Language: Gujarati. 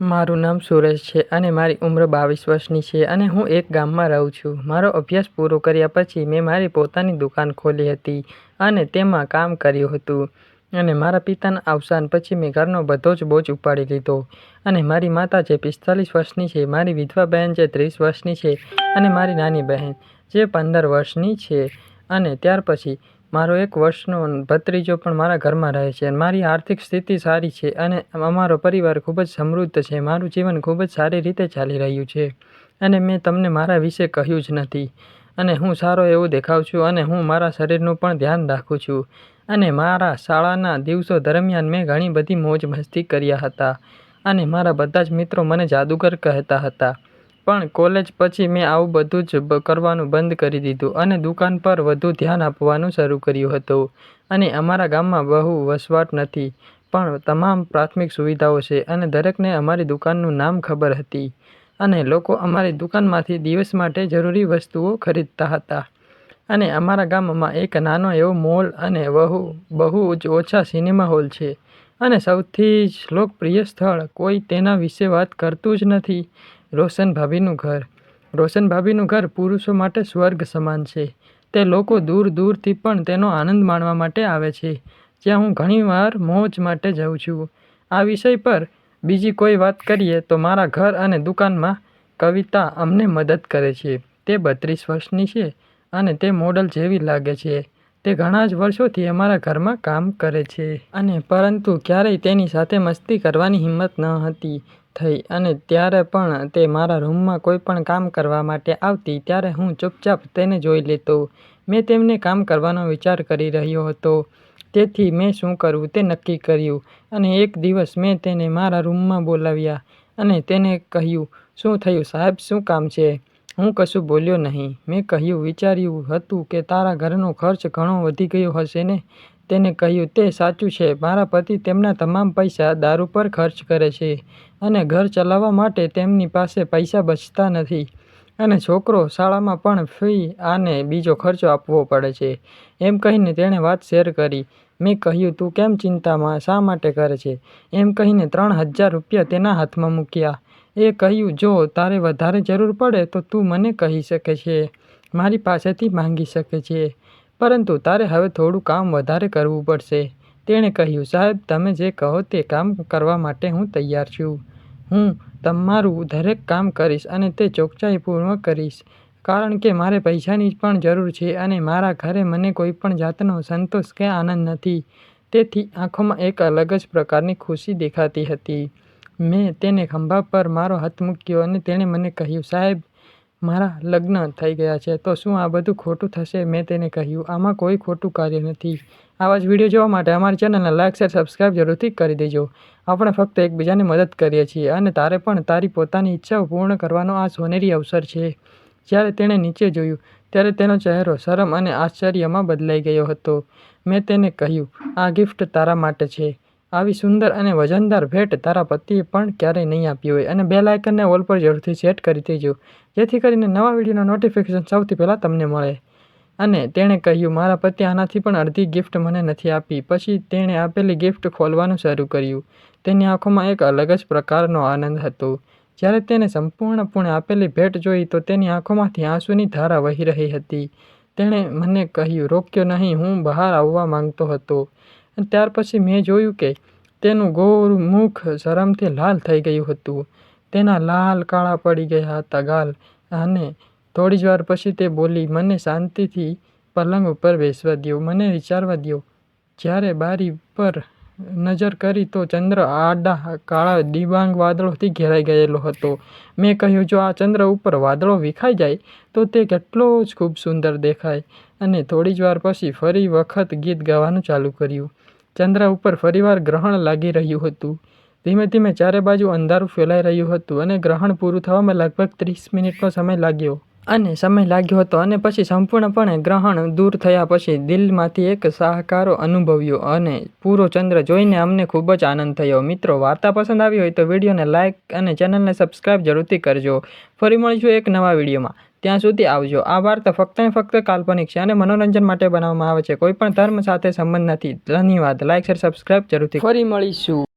મારું નામ સુરેશ છે અને મારી ઉંમર બાવીસ વર્ષની છે અને હું એક ગામમાં રહું છું. મારો અભ્યાસ પૂરો કર્યા પછી મેં મારી પોતાની દુકાન ખોલી હતી અને તેમાં કામ કર્યું હતું. અને મારા પિતાના અવસાન પછી મેં ઘરનો બધો જ બોજ ઉપાડી લીધો. અને મારી માતા જે પિસ્તાલીસ વર્ષની છે, મારી વિધવા બહેન જે ત્રીસ વર્ષની છે અને મારી નાની બહેન જે પંદર વર્ષની છે. અને ત્યાર પછી મારો એક વર્ષનો ભત્રીજો પણ મારા ઘરમાં રહે છે મારી આર્થિક સ્થિતિ સારી છે અને અમારો પરિવાર ખૂબ જ સમૃદ્ધ છે. મારું જીવન ખૂબ જ સારી રીતે ચાલી રહ્યું છે અને મેં તમને મારા વિશે કહ્યું જ નથી અને હું સારો એવો દેખાઉં છું અને હું મારા શરીરનું પણ ધ્યાન રાખું છું. અને મારા શાળાના દિવસો દરમિયાન મેં ઘણી બધી મોજ મસ્તી કર્યા હતા અને મારા બધા જ મિત્રો મને જાદુગર કહેતા હતા. પણ કોલેજ પછી મેં આવું બધું જ કરવાનું બંધ કરી દીધું અને દુકાન પર વધુ ધ્યાન આપવાનું શરૂ કર્યું હતું. અને અમારા ગામમાં બહુ વસવાટ નથી, પણ તમામ પ્રાથમિક સુવિધાઓ છે અને દરેકને અમારી દુકાનનું નામ ખબર હતી. અને લોકો અમારી દુકાનમાંથી દિવસ માટે જરૂરી વસ્તુઓ ખરીદતા હતા. અને અમારા ગામમાં એક નાનો એવો મોલ અને બહુ બહુ જ ઓછા સિનેમા હોલ છે. અને સૌથી જ લોકપ્રિય સ્થળ કોઈ તેના વિશે વાત કરતું જ નથી. રોશન ભાભીનું ઘર. રોશન ભાભીનું ઘર પુરુષો માટે સ્વર્ગ સમાન છે. તે લોકો દૂર દૂરથી પણ તેનો આનંદ માણવા માટે આવે છે. જ્યાં હું ઘણીવાર મોજ માટે જાઉં છું. આ વિષય પર બીજી કોઈ વાત કરીએ તો મારા ઘર અને દુકાનમાં કવિતા અમને મદદ કરે છે. તે બત્રીસ વર્ષની છે અને તે મોડલ જેવી લાગે છે. તે ઘણા જ વર્ષોથી અમારા ઘરમાં કામ કરે છે. અને પરંતુ ક્યારેય તેની સાથે મસ્તી કરવાની હિંમત ન હતી. થઈ અને ત્યારે પણ તે મારા રૂમમાં કોઈ પણ કામ કરવા માટે આવતી, ત્યારે હું ચૂપચાપ તેને જોઈ લેતો. મેં તેમને કામ કરવાનો વિચાર કરી રહ્યો હતો. તેથી મેં શું કરવું તે નક્કી કર્યું અને એક દિવસ મેં તેને મારા રૂમમાં બોલાવ્યા અને તેને કહ્યું, શું થયું સાહેબ? શું કામ છે? હું કશું બોલ્યો નહીં. મેં કહ્યું, વિચાર્યું હતું કે તારા ઘરનો ખર્ચ ઘણો વધી ગયો હશે ને? તેને કહ્યું, તે સાચું છે. મારા પતિ તેમના તમામ પૈસા દારૂ પર ખર્ચ કરે છે અને ઘર ચલાવવા માટે તેમની પાસે પૈસા બચતા નથી. અને છોકરો શાળામાં પણ ફી આને બીજો ખર્ચો આપવો પડે છે. એમ કહીને તેણે વાત શેર કરી. મેં કહ્યું, તું કેમ ચિંતામાં? શા માટે કરે છે? એમ કહીને ત્રણ હજાર રૂપિયા તેના હાથમાં મૂક્યા. એ કહ્યું, જો તારે વધારે જરૂર પડે તો તું મને કહી શકે છે. મારી પાસેથી માંગી શકે છે. પરંતુ તારે હવે થોડું કામ વધારે કરવું પડશે. તેણે કહ્યું, સાહેબ, તમે જે કહો તે કામ કરવા માટે હું તૈયાર છું. હું તમારું દરેક કામ કરીશ અને તે ચોકસાઈપૂર્વક કરીશ. કારણ કે મારે પૈસાની પણ જરૂર છે અને મારા ઘરે મને કોઈ પણ જાતનો સંતોષ કે આનંદ નથી. તેથી આંખોમાં એક અલગ જ પ્રકારની ખુશી દેખાતી હતી. મેં તેને ખંભા પર મારો હાથ મૂક્યો અને તેણે મને કહ્યું, સાહેબ મારા લગ્ન થઈ ગયા છે, તો શું આ બધું ખોટું થશે? મેં તેને કહ્યું, આમાં કોઈ ખોટું કાર્ય નથી. આવા જ વીડિયો જોવા માટે અમારી ચેનલને લાઇક શેર, સબસ્ક્રાઇબ જરૂરથી કરી દેજો. આપણે ફક્ત એકબીજાની મદદ કરીએ છીએ અને તારે પણ તારી પોતાની ઈચ્છાઓ પૂર્ણ કરવાનો આ સોનેરી અવસર છે. જ્યારે તેણે નીચે જોયું, ત્યારે તેનો ચહેરો શરમ અને આશ્ચર્યમાં બદલાઈ ગયો હતો. મેં તેને કહ્યું, આ ગિફ્ટ તારા માટે છે. આવી સુંદર અને વજનદાર ભેટ તારા પતિએ પણ ક્યારેય નહીં આપી હોય. અને બે લાયકનને ઓલ પર જરૂરથી સેટ કરી દેજો, જેથી કરીને નવા વિડીયોનો નોટિફિકેશન સૌથી પહેલાં તમને મળે. અને તેણે કહ્યું, મારા પતિ આનાથી પણ અડધી ગિફ્ટ મને નથી આપી. પછી તેણે આપેલી ગિફ્ટ ખોલવાનું શરૂ કર્યું. તેની આંખોમાં એક અલગ જ પ્રકારનો આનંદ હતો. જ્યારે તેને સંપૂર્ણપણે આપેલી ભેટ જોઈ, તો તેની આંખોમાંથી આંસુની ધારા વહી રહી હતી. તેણે મને કહ્યું, રોક્યો નહીં, હું બહાર આવવા માંગતો હતો. અને ત્યાર પછી મેં જોયું કે તેનું ગોરું મુખ શરમથી લાલ થઈ ગયું હતું. તેના લાલ કાળા પડી ગયા હતા ગાલ અને થોડી જ વાર પછી તે બોલી, મને શાંતિથી પલંગ ઉપર બેસવા દ્યો, મને વિચારવા દ્યો. જ્યારે બારી પર નજર કરી તો ચંદ્ર આડા, કાળા, દિબાંગ વાદળોથી ઘેરાઈ ગયેલો હતો. મેં કહ્યું, જો આ ચંદ્ર ઉપર વાદળો વિખાઈ જાય, તો તે કેટલો જ ખૂબ સુંદર દેખાય. અને થોડી જ વાર પછી ફરી વખત ગીત ગાવાનું ચાલુ કર્યું. ચંદ્ર ઉપર ફરીવાર ગ્રહણ લાગી રહ્યું હતું. ધીમે ધીમે ચારે બાજુ અંધારું ફેલાઈ રહ્યું હતું અને ગ્રહણ પૂરું થવામાં લગભગ ત્રીસ મિનિટનો સમય લાગ્યો. અને સમય લાગ્યો હતો અને પછી સંપૂર્ણપણે ગ્રહણ દૂર થયા પછી દિલમાંથી એક સહકારો અનુભવ્યો અને પૂરો ચંદ્ર જોઈને અમને ખૂબ જ આનંદ થયો. મિત્રો, વાર્તા પસંદ આવી હોય તો વિડીયોને લાઇક અને ચેનલને સબસ્ક્રાઇબ જરૂરથી કરજો. ફરી મળીશું એક નવા વિડીયોમાં. ત્યાં સુધી આવજો. આ વાર્તા ફક્ત ને ફક્ત કાલ્પનિક છે અને મનોરંજન માટે બનાવવામાં આવે છે. કોઈપણ ધર્મ સાથે સંબંધ નથી. ધન્યવાદ. લાઇક શેર, સબસ્ક્રાઇબ જરૂરથી ફરી મળીશું.